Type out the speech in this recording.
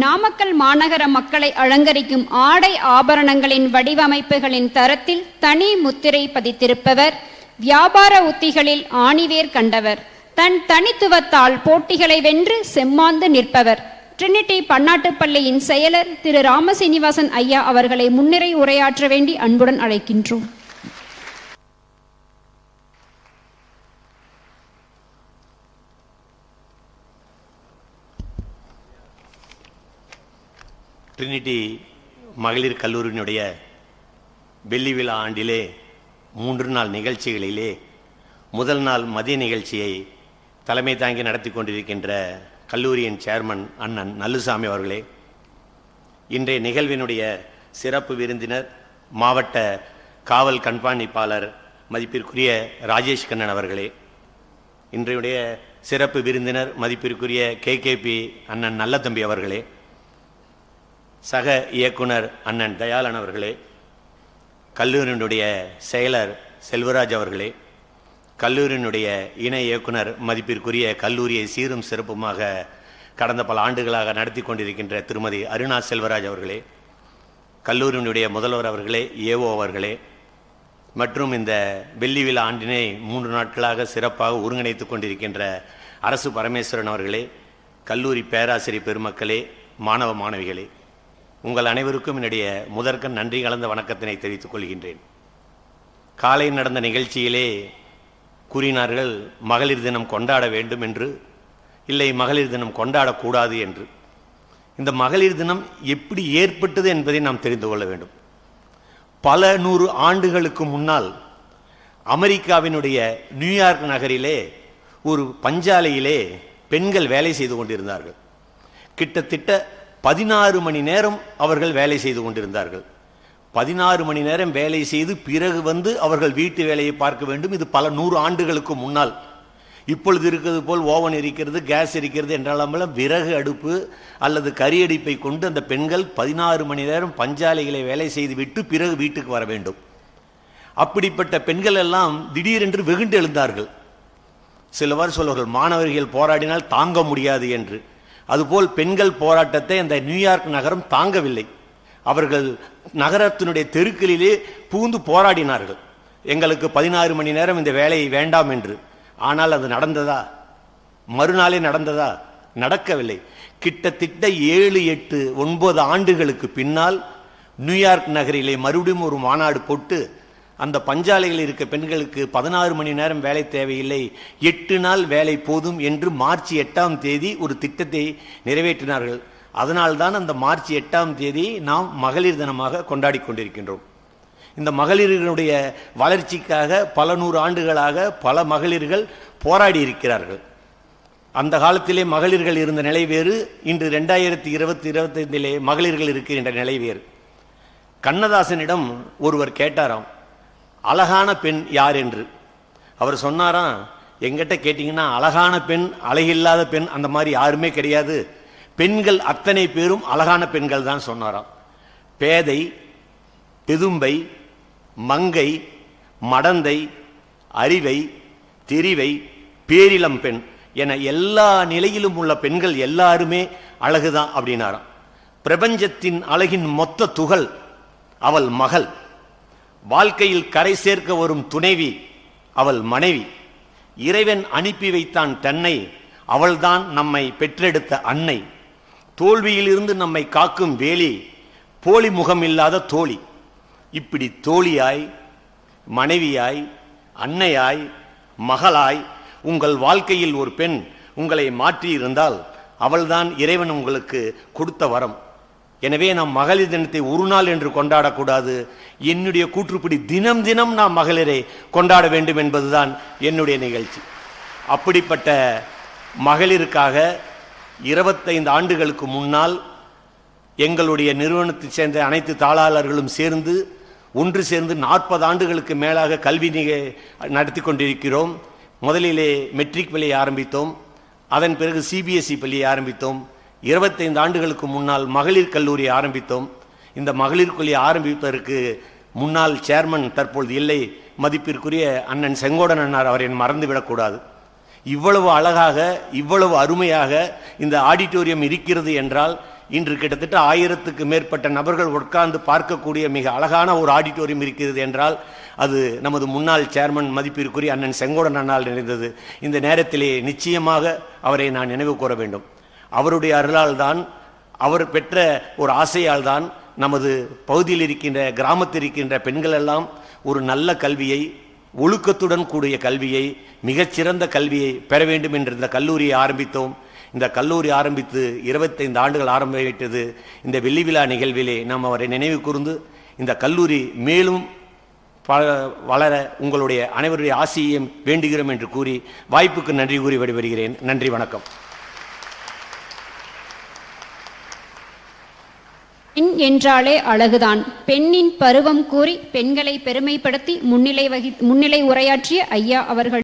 நாமக்கல் மாநகர மக்களை அலங்கரிக்கும் ஆடை ஆபரணங்களின் வடிவமைப்புகளின் தரத்தில் தனி முத்திரை பதித்திருப்பவர் வியாபார உத்திகளில் ஆணிவேர் கண்டவர் தன் தனித்துவத்தால் போட்டிகளை வென்று செம்மாந்து நிற்பவர். ட்ரினிட்டி பன்னாட்டு பள்ளியின் செயலர் திரு ராமசீனிவாசன் ஐயா அவர்களை முன்னிறை உரையாற்ற வேண்டி அன்புடன் அழைக்கின்றோம். ட்ரினிட்டி மகளிர் கல்லூரியினுடைய வெள்ளி விழா ஆண்டிலே மூன்று நாள் நிகழ்ச்சிகளிலே முதல் நாள் மதிய நிகழ்ச்சியை தலைமை தாங்கி நடத்தி கொண்டிருக்கின்ற கல்லூரியின் சேர்மன் அண்ணன் நல்லுசாமி அவர்களே இன்றைய நிகழ்வினுடைய சிறப்பு விருந்தினர் மாவட்ட காவல் கண்காணிப்பாளர் மதிப்பிற்குரிய ராஜேஷ் கண்ணன் அவர்களே இன்றையுடைய சிறப்பு விருந்தினர் மதிப்பிற்குரிய கேகேபி அண்ணன் நல்லதம்பி அவர்களே சக இயக்குனர் அண்ணன் தயாளன் அவர்களே கல்லூரியினுடைய செயலர் செல்வராஜ் அவர்களே கல்லூரியினுடைய இணை இயக்குனர் மதிப்பிற்குரிய கல்லூரியை சீரும் சிறப்புமாக கடந்த பல ஆண்டுகளாக நடத்தி கொண்டிருக்கின்ற திருமதி அருணா செல்வராஜ் அவர்களே கல்லூரியினுடைய முதல்வர் அவர்களே ஏஓ அவர்களே மற்றும் இந்த வெள்ளி விழா ஆண்டினை மூன்று நாட்களாக சிறப்பாக ஒருங்கிணைத்துக் கொண்டிருக்கின்ற அரசு பரமேஸ்வரன் அவர்களே கல்லூரி பேராசிரியர் பெருமக்களே மாணவ மாணவிகளே. உங்கள் அனைவருக்கும் என்னுடைய முதற்கண் நன்றி கலந்த வணக்கத்தினை தெரிவித்துக் கொள்கின்றேன். காலை நடந்த நிகழ்ச்சியிலே கூறினார்கள் மகளிர் தினம் கொண்டாட வேண்டும் என்று. இல்லை மகளிர் தினம் கொண்டாடக்கூடாது என்று. இந்த மகளிர் தினம் எப்படி ஏற்பட்டது என்பதை நாம் தெரிந்து கொள்ள வேண்டும். பல நூறு ஆண்டுகளுக்கு முன்னால் அமெரிக்காவினுடைய நியூயார்க் நகரிலே ஒரு பஞ்சாலையிலே பெண்கள் வேலை செய்து கொண்டிருந்தார்கள். கிட்டத்தட்ட பதினாறு மணி நேரம் அவர்கள் வேலை செய்து கொண்டிருந்தார்கள். பதினாறு மணி நேரம் வேலை செய்து பிறகு வந்து அவர்கள் வீட்டு வேலையை பார்க்க வேண்டும். இது பல நூறு ஆண்டுகளுக்கு முன்னால். இப்பொழுது இருக்கிறது போல் ஓவன் இருக்கிறது கேஸ் இருக்கிறது என்றாலும் விறகு அடுப்பு அல்லது கரி கொண்டு அந்த பெண்கள் பதினாறு மணி நேரம் பஞ்சாலைகளை வேலை செய்து விட்டு பிறகு வீட்டுக்கு வர வேண்டும். அப்படிப்பட்ட பெண்கள் எல்லாம் திடீரென்று வெகுண்டு எழுந்தார்கள். சிலவர் சொல்வார்கள் மாணவர்கள் போராடினால் தாங்க முடியாது என்று. அதுபோல் பெண்கள் போராட்டத்தை அந்த நியூயார்க் நகரம் தாங்கவில்லை. அவர்கள் நகரத்தினுடைய தெருக்களிலே பூந்து போராடினார்கள். எங்களுக்கு பதினாறு மணி நேரம் இந்த வேலையை வேண்டாம் என்று. ஆனால் அது நடந்ததா? மறுநாளே நடந்ததா? நடக்கவில்லை. கிட்டத்தட்ட ஏழு எட்டு ஒன்பது ஆண்டுகளுக்கு பின்னால் நியூயார்க் நகரிலே மறுபடியும் ஒரு மாநாடு போட்டு அந்த பஞ்சாலையில் இருக்க பெண்களுக்கு பதினாறு மணி நேரம் வேலை தேவையில்லை. எட்டு நாள் வேலை போதும் என்று மார்ச் எட்டாம் தேதி ஒரு திட்டத்தை நிறைவேற்றினார்கள். அதனால்தான் அந்த மார்ச் எட்டாம் தேதி நாம் மகளிர் தினமாக கொண்டாடி கொண்டிருக்கின்றோம். இந்த மகளிர்களுடைய வளர்ச்சிக்காக பல நூறு ஆண்டுகளாக பல மகளிர்கள் போராடி இருக்கிறார்கள். அந்த காலத்திலே மகளிர்கள் இருந்த நிலை வேறு இன்று ரெண்டாயிரத்தி இருபத்தி இருபத்தைந்திலே மகளிர்கள் இருக்கின்ற நிலை வேறு. கண்ணதாசனிடம் ஒருவர் கேட்டாராம் அழகான பெண் யார் என்று. அவர் சொன்னாராம் எங்கிட்ட கேட்டிங்கன்னா அழகான பெண் அழகில்லாத பெண் அந்த மாதிரி யாருமே கிடையாது. பெண்கள் அத்தனை பேரும் அழகான பெண்கள் தான் சொன்னாராம். பேதை பெதும்பை மங்கை மடந்தை அறிவை தெரிவை பேரிளம் பெண் என எல்லா நிலையிலும் உள்ள பெண்கள் எல்லாருமே அழகுதான் அப்படின்னாராம். பிரபஞ்சத்தின் அழகின் மொத்த துகள் அவள் மகள். வாழ்க்கையில் கரை சேர்க்க வரும் துணைவி அவள் மனைவி. இறைவன் அனுப்பி வைத்தான் தன்னை அவள்தான் நம்மை பெற்றெடுத்த அன்னை. தோல்வியிலிருந்து நம்மை காக்கும் வேலி போலி முகம் இல்லாத தோழி. இப்படி தோழியாய் மனைவியாய் அன்னையாய் மகளாய் உங்கள் வாழ்க்கையில் ஒரு பெண் உங்களை மாற்றி இருந்தால் அவள்தான் இறைவன் உங்களுக்கு கொடுத்த வரம். எனவே நாம் மகளிர் தினத்தை ஒரு நாள் என்று கொண்டாடக்கூடாது. என்னுடைய கூற்றுப்படி தினம் தினம் நாம் மகளிரை கொண்டாட வேண்டும் என்பதுதான் என்னுடைய நிகழ்ச்சி. அப்படிப்பட்ட மகளிருக்காக இருபத்தைந்து ஆண்டுகளுக்கு முன்னால் எங்களுடைய நிறுவனத்தைச் சேர்ந்த அனைத்து தாளாளர்களும் சேர்ந்து ஒன்று சேர்ந்து நாற்பது ஆண்டுகளுக்கு மேலாக கல்வி நிக நடத்தி கொண்டிருக்கிறோம். முதலிலே மெட்ரிக் பள்ளியை ஆரம்பித்தோம். அதன் பிறகு சிபிஎஸ்இ பள்ளியை ஆரம்பித்தோம். இருபத்தைந்து ஆண்டுகளுக்கு முன்னால் மகளிர் கல்லூரி ஆரம்பித்தோம். இந்த மகளிர் கல்லூரி ஆரம்பிப்பதற்கு முன்னாள் சேர்மன் தற்பொழுது இல்லை. மதிப்பிற்குரிய அண்ணன் செங்கோடன் அண்ணார் அவரை மறந்துவிடக்கூடாது இவ்வளவு அழகாக இவ்வளவு அருமையாக இந்த ஆடிட்டோரியம் இருக்கிறது என்றால் இன்று கிட்டத்தட்ட ஆயிரத்துக்கு மேற்பட்ட நபர்கள் உட்கார்ந்து பார்க்கக்கூடிய மிக அழகான ஒரு ஆடிட்டோரியம் இருக்கிறது என்றால் அது நமது முன்னாள் சேர்மன் மதிப்பிற்குரிய அண்ணன் செங்கோடன் அண்ணால் நிறைந்தது இந்த நேரத்திலே நிச்சயமாக அவரை நான் நினைவு கூற வேண்டும். அவருடைய அருளால் தான் அவர் பெற்ற ஒரு ஆசையால் தான் நமது பகுதியில் இருக்கின்ற கிராமத்தில் இருக்கின்ற பெண்கள் எல்லாம் ஒரு நல்ல கல்வியை ஒழுக்கத்துடன் கூடிய கல்வியை மிகச்சிறந்த கல்வியை பெற வேண்டும் என்று இந்த கல்லூரியை ஆரம்பித்தோம். இந்த கல்லூரி ஆரம்பித்து இருபத்தைந்து ஆண்டுகள் ஆரம்பிவிட்டது இந்த வெள்ளி விழா நிகழ்விலே நாம் அவரை நினைவு கூர்ந்து இந்த கல்லூரி மேலும் வளர உங்களுடைய அனைவருடைய ஆசையையும் வேண்டுகிறோம் என்று கூறி வாய்ப்புக்கு நன்றி கூறி விடைபெறுகிறேன். நன்றி வணக்கம். பெண் என்றாலே அழகுதான். பெண்ணின் பருவம் கூறி பெண்களை பெருமைப்படுத்தி முன்னிலை வகி முன்னிலை உரையாற்றிய ஐயா அவர்கள்